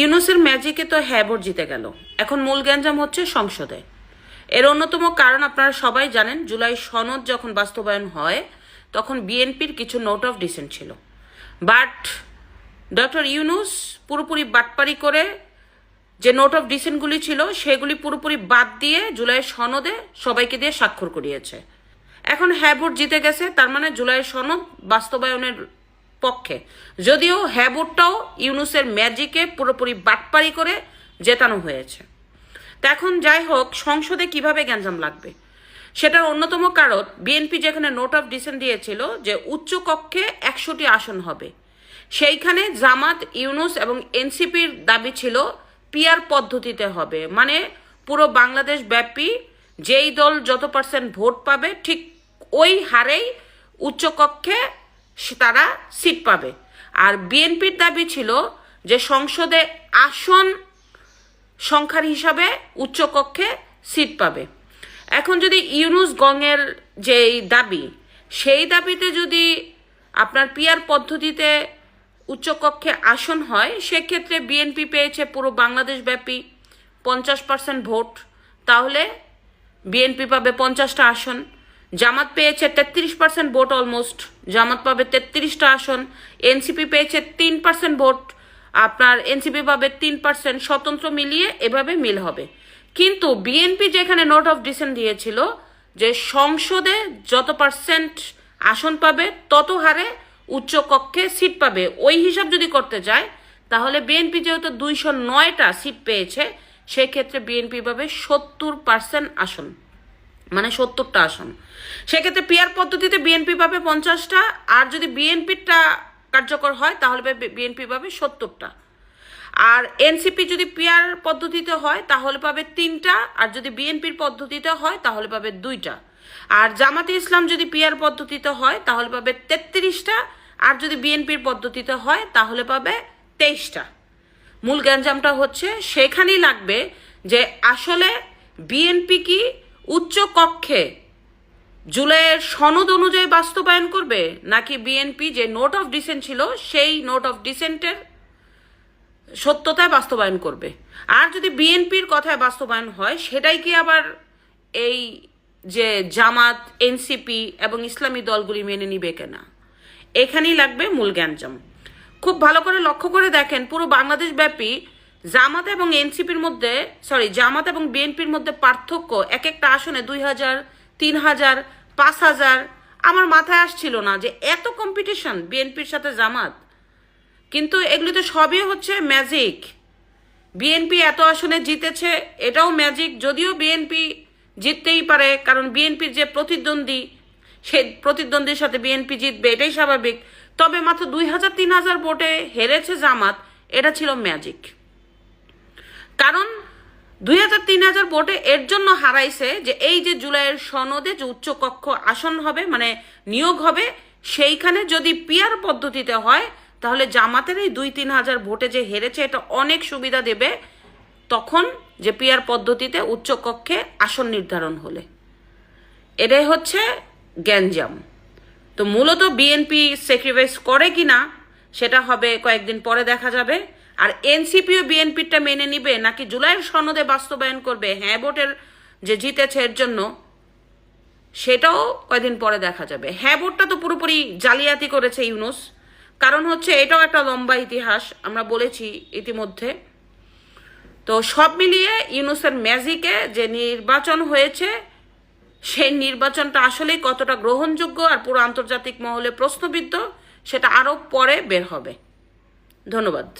ইউনুসের ম্যাজিকে তো হ্যাবোর্ড জিতে গেল। এখন মূল গ্যাঞ্জাম হচ্ছে সংসদে। এর অন্যতম কারণ আপনারা সবাই জানেন, জুলাই সনদ যখন বাস্তবায়ন হয়, তখন বিএনপির কিছু নোট অফ ডিসেন্ট ছিল। বাট ডক্টর ইউনুস পুরোপুরি বাটপারি করে যে নোট অফ ডিসেন্টগুলি ছিল, সেগুলি পুরোপুরি বাদ দিয়ে জুলাই সনদে সবাইকে দিয়ে স্বাক্ষর করিয়েছে। এখন হ্যাঁ ভোট জিতে গেছে, তার মানে জুলাই সনদ বাস্তবায়নের পক্ষে। যদিও হ্যাঁ ভোটটাও ইউনুসের ম্যাজিকে পুরোপুরি বাটপারি করে জেতানো হয়েছে। তা এখন যাই হোক, সংসদে কীভাবে গ্যাঞ্জাম লাগবে? সেটার অন্যতম কারণ, বিএনপি যেখানে নোট অফ ডিসেন্ট দিয়েছিল যে উচ্চ কক্ষে একশোটি আসন হবে, সেইখানে জামাত, ইউনুস এবং এনসিপির দাবি ছিল পিয়ার পদ্ধতিতে হবে। মানে পুরো বাংলাদেশ ব্যাপী যেই দল যত পার্সেন্ট ভোট পাবে, ঠিক ওই হারেই উচ্চকক্ষে তারা সিট পাবে। আর বিএনপির দাবি ছিল যে সংসদে আসন সংখ্যার হিসাবে উচ্চকক্ষে সিট পাবে। এখন যদি ইউনুস গংয়ের যেই দাবি, সেই দাবিতে যদি আপনার পিয়ার পদ্ধতিতে উচ্চকক্ষে আসন হয়, সেক্ষেত্রে বিএনপি পেয়েছে পুরো বাংলাদেশ ব্যাপী পঞ্চাশ পার্সেন্ট ভোট। তাহলে বিএনপি পাবে পঞ্চাশটা আসন। জামাত পেয়েছে তেত্রিশ পার্সেন্ট ভোট অলমোস্ট জামাত পাবে তেত্রিশটা আসন, এনসিপি পেয়েছে তিন পার্সেন্ট ভোট। আপনার এনসিপি পাবে তিন পার্সেন্ট স্বতন্ত্র মিলিয়ে এভাবে মিল হবে। কিন্তু বিএনপি যেখানে নোট অফ ডিসেন্ট দিয়েছিল, যে সংসদে যত পার্সেন্ট আসন পাবে, তত হারে উচ্চ কক্ষে সিট পাবে। ওই হিসাব যদি করতে যায়, তাহলে বিএনপি যেহেতু দুইশো নয়টা সিট পেয়েছে, সেক্ষেত্রে বিএনপি পাবে সত্তর পার্সেন্ট আসন। মানে সত্তরটা আসন। সেক্ষেত্রে পিয়ার পদ্ধতিতে বিএনপি পাবে পঞ্চাশটা, আর যদি বিএনপিরটা কার্যকর হয়, তাহলে বিএনপি পাবে সত্তরটা। আর এনসিপি যদি পিয়ার পদ্ধতিতে হয়, তাহলে পাবে তিনটা, আর যদি বিএনপির পদ্ধতিতে হয়, তাহলে পাবে দুইটা। আর জামাতে ইসলাম যদি পিয়ার পদ্ধতিতে হয়, তাহলে পাবে তেত্রিশটা, আর যদি বিএনপির পদ্ধতিতে হয়, তাহলে পাবে তেইশটা। মূল গ্যাঞ্জামটা হচ্ছে, সেখানেই লাগবে যে আসলে বিএনপি কি উচ্চ কক্ষে জুলাইয়ের সনদ অনুযায়ী বাস্তবায়ন করবে নাকি বিএনপি যে নোট অফ ডিসেন্ট ছিল, সেই নোট অফ ডিসেন্টের সত্যতায় বাস্তবায়ন করবে। আর যদি বিএনপির কথায় বাস্তবায়ন হয়, সেটাই কি আবার এই যে জামাত, এনসিপি এবং ইসলামী দলগুলি মেনে নিবে কিনা? এখানেই লাগবে মূল জ্ঞানজাম। খুব ভালো করে লক্ষ্য করে দেখেন, পুরো বাংলাদেশ ব্যাপী জামাত এবং এনসিপির মধ্যে সরি জামাত এবং বিএনপির মধ্যে পার্থক্য এক একটা আসনে দুই হাজার, তিন হাজার, পাঁচ হাজার। আমার মাথায় আসছিল না যে এত কম্পিটিশন বিএনপির সাথে জামাত। কিন্তু এগুলি তো সবই হচ্ছে ম্যাজিক বিএনপি এত আসনে জিতেছে, এটাও ম্যাজিক যদিও বিএনপি জিততেই পারে, কারণ বিএনপির যে প্রতিদ্বন্দ্বী, সেই প্রতিদ্বন্দ্বীর সাথে বিএনপি জিতবে, এটাই স্বাভাবিক। তবে মাত্র দুই হাজার, তিন হাজার ভোটে হেরেছে জামাত, এটা ছিল ম্যাজিক কারণ দুই হাজার তিন হাজার ভোটে এর জন্য হারাইছে যে এই যে জুলাইয়ের সনদে যে উচ্চকক্ষ আসন হবে মানে নিয়োগ হবে, সেইখানে যদি পিয়ার পদ্ধতিতে হয়, তাহলে জামাতের এই দুই তিন হাজার ভোটে যে হেরেছে, এটা অনেক সুবিধা দেবে তখন যে পিয়ার পদ্ধতিতে উচ্চকক্ষে আসন নির্ধারণ হলে। এটাই হচ্ছে গ্যাঞ্জাম। তো মূলত বিএনপি স্যাক্রিফাইস করে কি না সেটা হবে কয়েকদিন পরে দেখা যাবে। আর এনসিপিও বিএনপিটা মেনে নিবে নাকি জুলাইয়ের সনদে বাস্তবায়ন করবে হ্যাঁ ভোটের যে জিতেছে এর জন্য, সেটাও কয়েকদিন পরে দেখা যাবে। হ্যাঁ ভোটটা তো পুরোপুরি জালিয়াতি করেছে ইউনুস। কারণ হচ্ছে এটাও একটা লম্বা ইতিহাস, আমরা বলেছি ইতিমধ্যে। তো সব মিলিয়ে ইউনুসের ম্যাজিকে যে নির্বাচন হয়েছে, সেই নির্বাচনটা আসলেই কতটা গ্রহণযোগ্য আর পুরো আন্তর্জাতিক মহলে প্রশ্নবিদ্ধ সেটা আরও পরে বের হবে। ধন্যবাদ।